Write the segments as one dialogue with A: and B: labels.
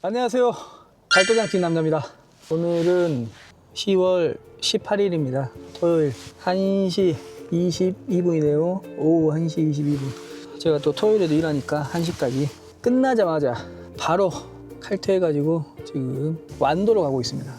A: 안녕하세요. 발도장집 남자입니다. 오늘은 10월 18일입니다. 토요일 1시 22분이네요. 오후 1시 22분. 제가 또 토요일에도 일하니까 1시까지 끝나자마자 바로 칼퇴해가지고 지금 완도로 가고 있습니다.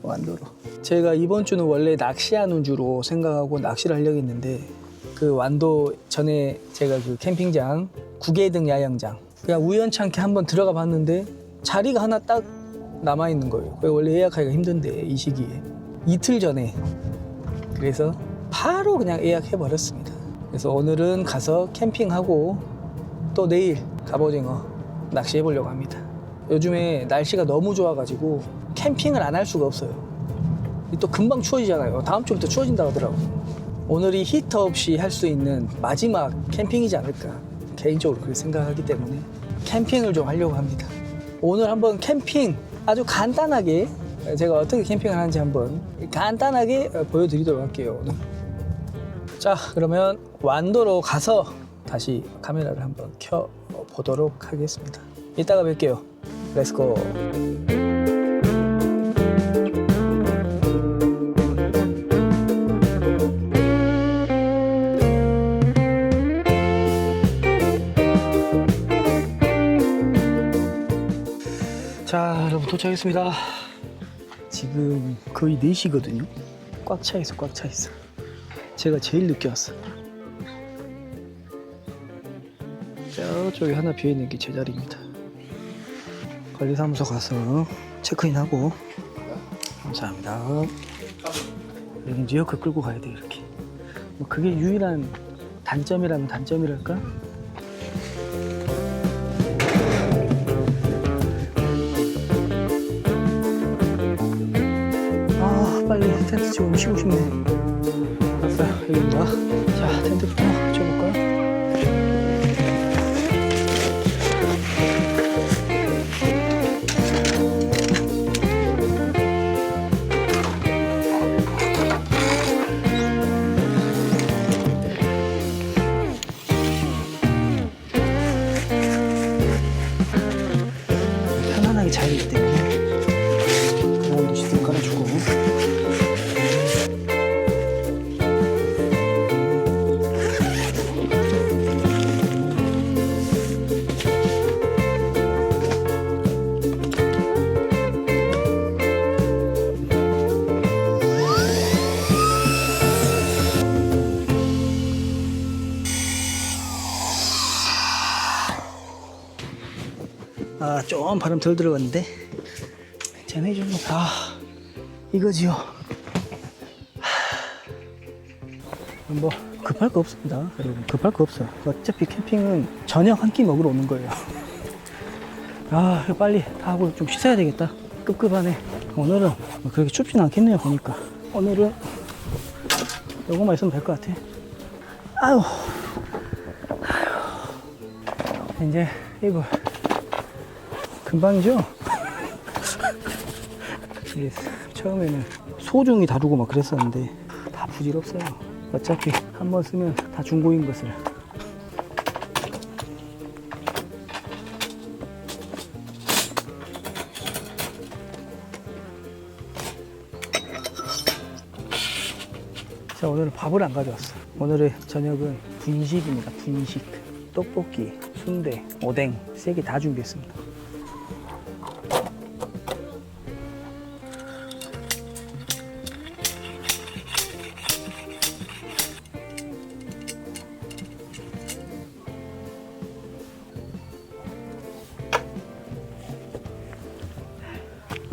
A: 완도로. 제가 이번 주는 원래 낚시하는 주로 생각하고 낚시를 하려고 했는데 그 완도 전에 제가 그 캠핑장 구계등 야영장 그냥 우연찮게 한번 들어가 봤는데 자리가 하나 딱 남아 있는 거예요. 원래 예약하기가 힘든데 이 시기에 이틀 전에 그래서 바로 그냥 예약해 버렸습니다. 그래서 오늘은 가서 캠핑하고 또 내일 갑오징어 낚시해 보려고 합니다. 요즘에 날씨가 너무 좋아가지고 캠핑을 안 할 수가 없어요. 또 금방 추워지잖아요. 다음 주부터 추워진다고 하더라고요. 오늘이 히터 없이 할 수 있는 마지막 캠핑이지 않을까 개인적으로 그렇게 생각하기 때문에 캠핑을 좀 하려고 합니다. 오늘 한번 캠핑 아주 간단하게 제가 어떻게 캠핑을 하는지 한번 간단하게 보여드리도록 할게요. 자 그러면 완도로 가서 다시 카메라를 한번 켜 보도록 하겠습니다. 이따가 뵐게요. 렛츠고. 자, 여러분 도착했습니다. 지금 거의 4시거든요. 꽉 차 있어, 꽉 차 있어. 제가 제일 늦게 왔어. 저쪽에 하나 비어 있는 게 제 자리입니다. 관리사무소 가서 체크인하고 감사합니다. 여기 리어크 끌고 가야 돼 이렇게. 뭐 그게 유일한 단점이라면 단점이랄까? 텐트 치고 쉬고 싶네. 아싸 여기입니다 자 텐트부터 아, 좀 바람 덜 들어갔는데 좀, 아, 이거지요. 하, 뭐 급할 거 없습니다, 여러분. 급할 거 없어. 어차피 캠핑은 저녁 한 끼 먹으러 오는 거예요. 아, 빨리 다 하고 좀 씻어야 되겠다. 급급하네. 오늘은 뭐 그렇게 춥진 않겠네요, 보니까. 오늘은 요거만 있으면 될 것 같아. 아유, 아유. 이제 이거 금방이죠? 처음에는 소중히 다루고 막 그랬었는데 다 부질없어요. 어차피 한 번 쓰면 다 중고인 것을. 자, 오늘은 밥을 안 가져왔어. 오늘의 저녁은 분식입니다. 분식. 떡볶이, 순대, 오뎅 세개 다 준비했습니다.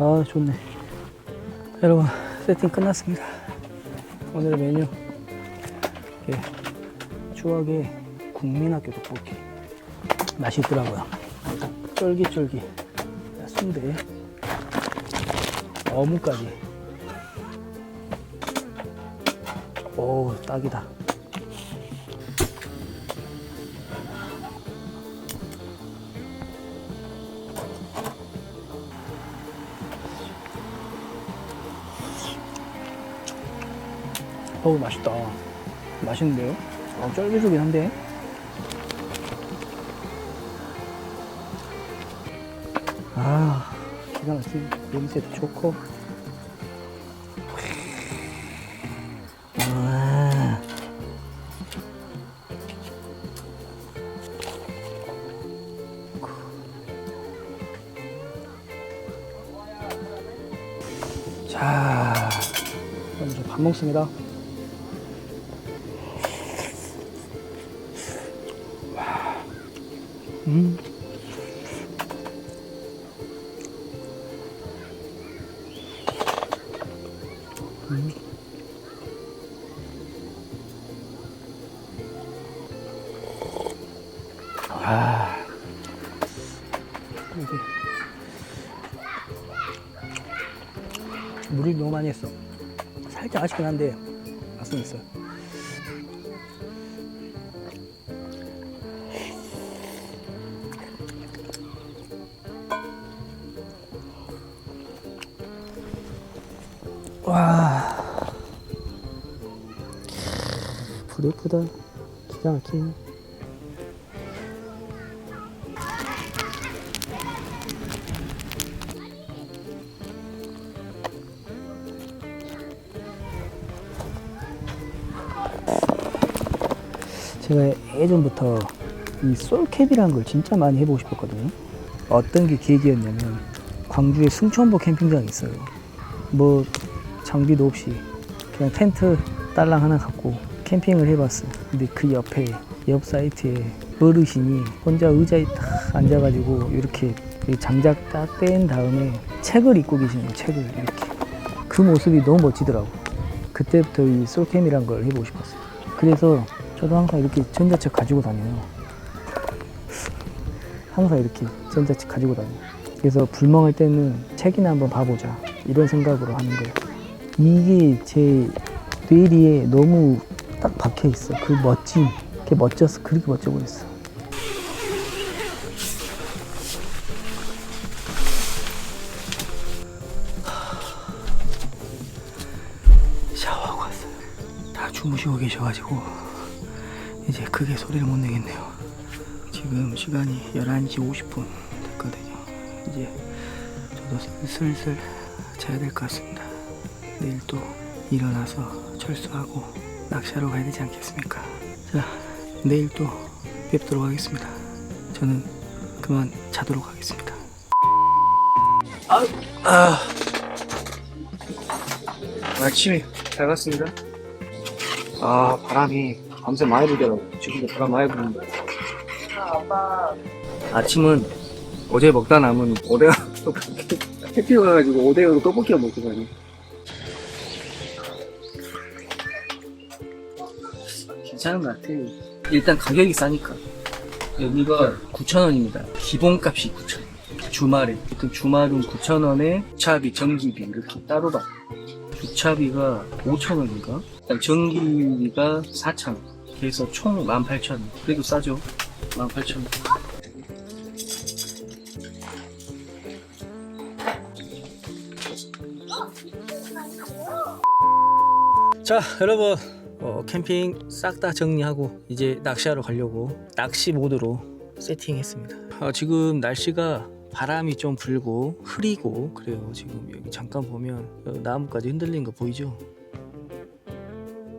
A: 아 좋네. 여러분 세팅 끝났습니다. 오늘의 메뉴. 이게 추억의 국민학교 떡볶이 맛있더라고요. 쫄깃쫄깃. 순대. 어묵까지. 오 딱이다 어우 맛있다 맛있는데요? 어, 쫄깃쫄깃 한데 아, 기가 막히네. 냄새도 좋고. 아. 자, 이제 밥 먹습니다. 아. 이게 물을 너무 많이 했어. 살짝 아쉽긴 한데 맛은 있어요. 와. 부들부들 기가 막히네. 제가 예전부터 이 솔캡이라는 걸 진짜 많이 해보고 싶었거든요. 어떤 게 계기였냐면 광주에 승천보 캠핑장이 있어요. 뭐 장비도 없이 그냥 텐트 딸랑 하나 갖고 캠핑을 해봤어. 근데 그 옆에 옆 사이트에 어르신이 혼자 의자에 딱 앉아가지고 이렇게 이 장작 딱뺀 다음에 책을 읽고 계시는 거예요. 책을 이렇게. 그 모습이 너무 멋지더라고. 그때부터 이 솔캠이란 걸 해보고 싶었어요. 그래서 저도 항상 이렇게 전자책 가지고 다녀요. 항상 이렇게 전자책 가지고 다녀요. 그래서 불멍할 때는 책이나 한번 봐보자. 이런 생각으로 하는 거예요. 이게 제 뇌리에 너무 딱 박혀 있어. 그 멋짐. 그게 멋졌어. 그렇게 멋져 보였어. 샤워하고 왔어요. 다 주무시고 계셔가지고 이제 크게 소리를 못 내겠네요. 지금 시간이 11시 50분 됐거든요. 이제 저도 슬슬 자야 될 것 같습니다. 내일 또 일어나서 철수하고 낚시하러 가야 되지 않겠습니까? 자, 내일 또 뵙도록 하겠습니다. 저는 그만 자도록 하겠습니다. 아, 아. 아침에 잘 갔습니다. 아, 바람이 밤새 많이 불더라고. 지금도 바람 많이 부는데. 아침은 어제 먹다 남은 오뎅 떡볶이 해피가 가가지고 오뎅으로 떡볶이가 먹고 가니 괜찮은 것 같아요. 일단 가격이 싸니까. 여기가 9,000원입니다. 기본값이 9,000원. 주말에. 보통 주말은 9,000원에 주차비, 전기비 이렇게 따로 받고 주차비가 5,000원인가? 전기비가 4,000원. 그래서 총 18,000원. 그래도 싸죠. 18,000원. 자 여러분 어, 캠핑 싹 다 정리하고 이제 낚시하러 가려고 낚시 모드로 세팅했습니다. 어, 지금 날씨가 바람이 좀 불고 흐리고 그래요. 지금 여기 잠깐 보면 어, 나무까지 흔들린 거 보이죠?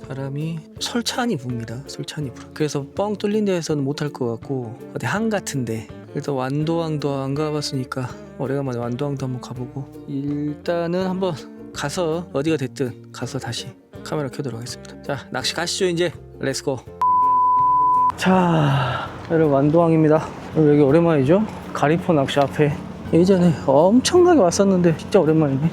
A: 바람이 설찬이 붑니다. 설찬이 불어. 그래서 뻥 뚫린 데에서는 못할 것 같고 어디 한 같은데. 일단 완도항도 안 가봤으니까 오래간만에 완도항도 한번 가보고 일단은 한번 가서 어디가 됐든 가서 다시 카메라 켜도록 하겠습니다. 자, 낚시 가시죠, 이제. 렛츠고. 자, 여러분, 완도항입니다. 여기 오랜만이죠? 가리포 낚시 앞에. 예전에 엄청나게 왔었는데, 진짜 오랜만이네.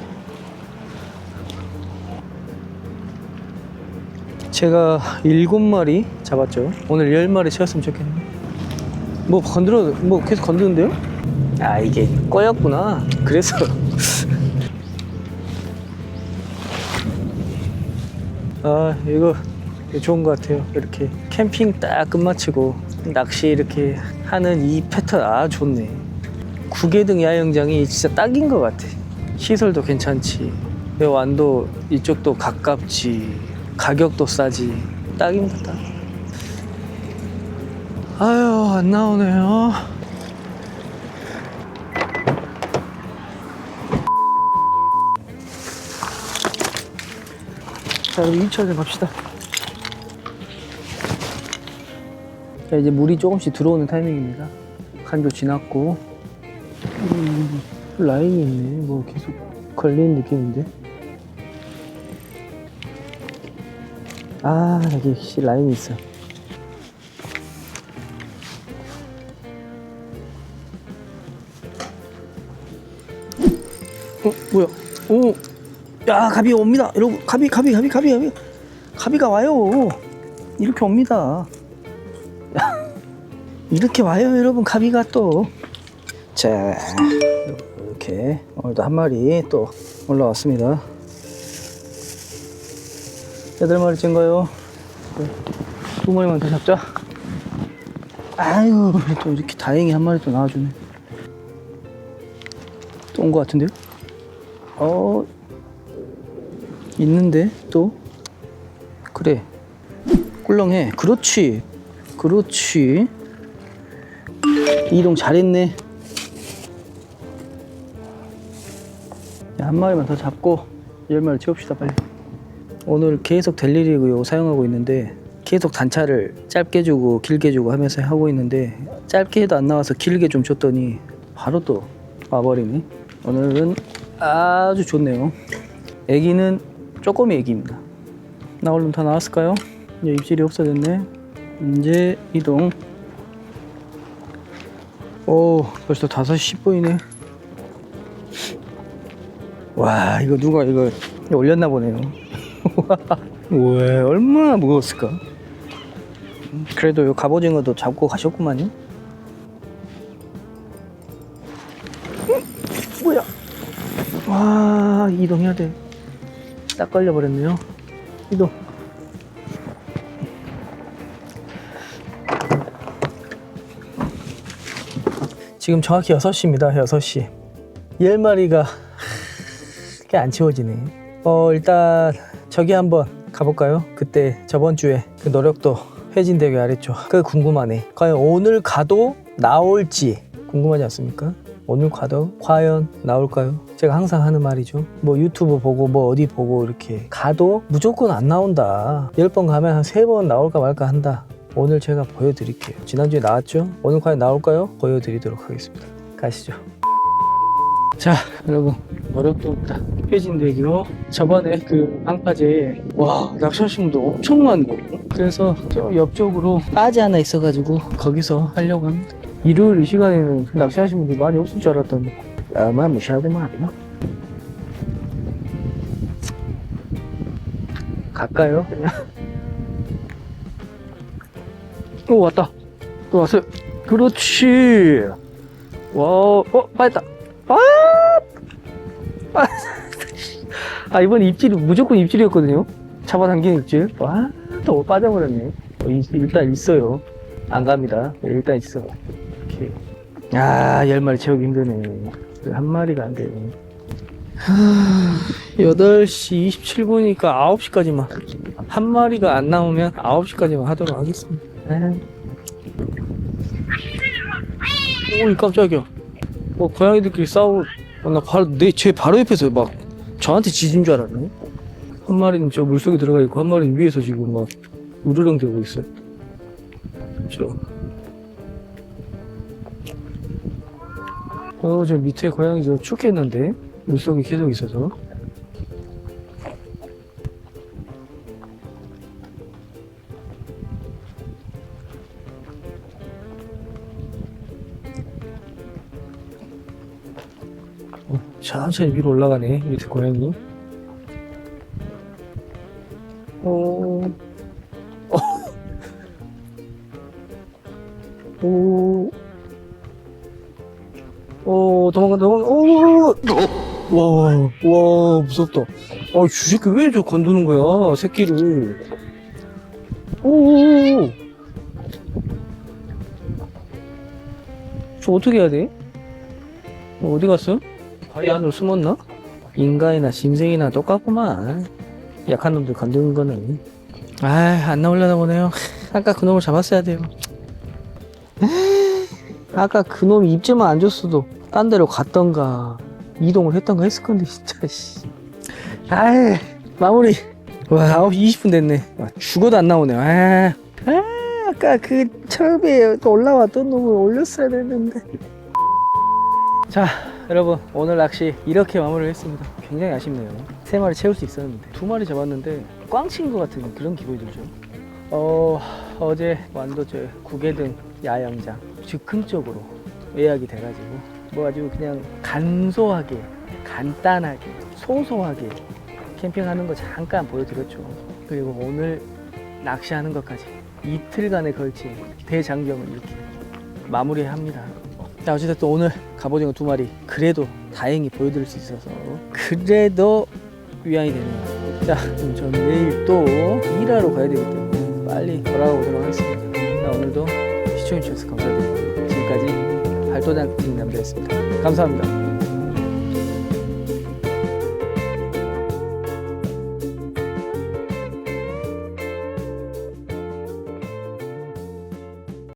A: 제가 일곱 마리 잡았죠. 오늘 열 마리 채웠으면 좋겠네. 뭐 건드려, 뭐 계속 건드는데요? 아, 이게 꼬였구나. 그래서. 아 이거 좋은 것 같아요. 이렇게 캠핑 딱 끝마치고 낚시 이렇게 하는 이 패턴 아 좋네. 구계등 야영장이 진짜 딱인 것 같아. 시설도 괜찮지. 내 완도 이쪽도 가깝지. 가격도 싸지. 딱입니다. 딱 아유 안 나오네요 자, 그럼 2차전 갑시다. 자, 이제 물이 조금씩 들어오는 타이밍입니다. 간조 지났고, 음, 라인이 있네. 뭐 계속 걸리는 느낌인데. 아, 여기 씨 라인이 있어. 어, 뭐야? 오, 야, 갑이 옵니다. 여러분, 갑이, 갑이, 갑이, 갑이, 갑이, 갑이가 와요. 이렇게 옵니다. 야, 이렇게 와요, 여러분. 갑이가 또. 자, 이렇게 오늘도 한 마리 또 올라왔습니다. 여덟 거요. 네, 두 마리만 더 잡자. 아유, 또 이렇게 다행히 한 마리 또 나와주네. 또온거 같은데요? 어, 있는데 또? 그래. 꿀렁해. 그렇지. 그렇지. 이동 잘했네. 야, 한 마리만 더 잡고 열 마리 채웁시다 빨리. 오늘 계속 될 일이고요. 사용하고 있는데 계속 단차를 짧게 주고 길게 주고 하면서 하고 있는데 짧게 해도 안 나와서 길게 좀 줬더니 바로 또 와버리네. 오늘은 아주 좋네요. 애기는 쪼꼬미 애기입니다. 나 얼른 다 나왔을까요? 이제 입질이 없어졌네. 이제 이동. 오, 벌써 5시 10분이네. 와, 이거 누가 이거 올렸나 보네요. 왜 얼마나 무거웠을까? 그래도 요 갑오징어도 잡고 가셨구만요. 음, 뭐야? 와, 이동해야 돼. 딱 걸려버렸네요. 이동. 지금 정확히 6시입니다. 6시. 10마리가 이게 안 채워지네. 어, 일단 저기 한번 가볼까요? 그때 저번 주에 그 노력도 회진대교 아랬죠. 그 궁금하네. 과연 오늘 가도 나올지 궁금하지 않습니까? 오늘 가도 과연 나올까요? 제가 항상 하는 말이죠. 뭐 유튜브 보고 뭐 어디 보고 이렇게 가도 무조건 안 나온다. 10번 가면 한 3번 나올까 말까 한다. 오늘 제가 보여드릴게요. 지난주에 나왔죠? 오늘 과연 나올까요? 보여드리도록 하겠습니다. 가시죠. 자, 여러분. 어렵도입니다. 회진대교. 저번에 그 방파제에 와, 낚시하신 분도 엄청 많고 그래서 저 옆쪽으로 빠지 하나 있어가지고 거기서 하려고 합니다. 일요일 이 시간에는 낚시하시는 분들이 많이 없을 줄 알았더니 아마 무시하고만 갈까요? 그냥 오 왔다. 또 왔어요. 그렇지. 와, 어, 빠졌다. 아! 아, 아 이번 입질이 무조건 입질이었거든요. 잡아당긴 입질. 와또 빠져버렸네. 어, 이- 일단 있어요. 안 갑니다. 네, 일단 있어 이렇게 아, 열 마리 채우기 힘드네. 그한 마리가 안 되네. 하, 8시 27분이니까 9시까지만. 한 마리가 안 나오면 9시까지만 하도록 하겠습니다. 네. 오이, 깜짝이야. 뭐, 고양이들끼리 싸우, 어, 나 바로, 내, 제 바로 옆에서 막, 저한테 짖은 줄 알았네. 한 마리는 저 물속에 들어가 있고, 한 마리는 위에서 지금 막, 우르렁 대고 있어요. 저. 어, 저 밑에 고양이 저 죽겠는데? 물속에 계속 있어서. 어, 천천히 위로 올라가네, 밑에 고양이. 오 도망간다 도망간다. 오! 와, 와 무섭다. 아 주새끼 왜 저 건드는 거야 새끼를. 오오오 저 어떻게 해야 돼? 어, 어디 갔어? 바위 안으로 숨었나? 인간이나 짐승이나 똑같구만. 약한 놈들 건드는 거는 아안 나오려나 보네요. 아까 그 놈을 잡았어야 돼요. 아까 그 놈이 입질만 안 줬어도 딴 데로 갔던가 이동을 했던가 했을 건데 진짜 씨. 아이 마무리. 와 9시 20분 됐네. 와, 죽어도 안 나오네. 아, 아 아까 그 처음에 또 올라왔던 놈을 올렸어야 됐는데. 자 여러분 오늘 낚시 이렇게 마무리를 했습니다. 굉장히 아쉽네요. 세 마리 채울 수 있었는데. 두 마리 잡았는데 꽝친 것 같은 그런 기분이 들죠. 어 어제 완도제 구계등 야영장 즉흥적으로 예약이 돼가지고 뭐 아주 그냥 간소하게 간단하게 소소하게 캠핑하는 거 잠깐 보여드렸죠. 그리고 오늘 낚시하는 것까지 이틀간에 걸친 대장경을 이렇게 마무리합니다. 자 어쨌든 오늘 갑오징어 두 마리 그래도 다행히 보여드릴 수 있어서 그래도 위안이 되네요. 자 그럼 전 내일 또 일하러 가야 되기 때문에 빨리 돌아가 보도록 하겠습니다. 자, 오늘도 시청해주셔서 감사드리고 지 금까지 발도장 남자였습니다. 감사합니다